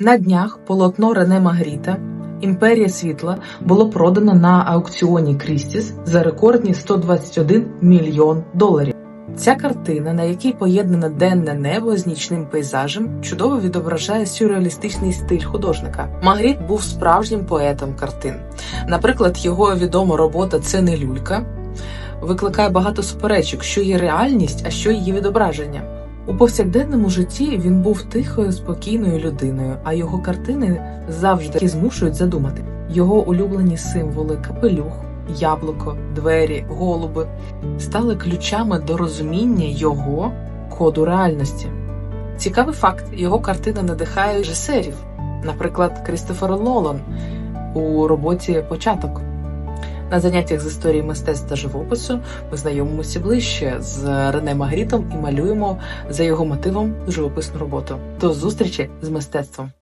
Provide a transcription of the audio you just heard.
На днях полотно Рене Магріта Імперія світла було продано на аукціоні Крістіс за рекордні 121 мільйон доларів. Ця картина, на якій поєднане денне небо з нічним пейзажем, чудово відображає сюрреалістичний стиль художника. Магріт був справжнім поетом картин. Наприклад, його відома робота Це не люлька викликає багато суперечок, що є реальність, а що її відображення. У повсякденному житті він був тихою, спокійною людиною, а його картини завжди змушують задумати. Його улюблені символи капелюх, яблуко, двері, голуби стали ключами до розуміння його коду реальності. Цікавий факт: його картини надихають режисерів, наприклад, Крістофер Нолан у роботі Початок. На заняттях з історії мистецтва та живопису ми знайомимося ближче з Рене Магрітом і малюємо за його мотивом живописну роботу. До зустрічі з мистецтвом!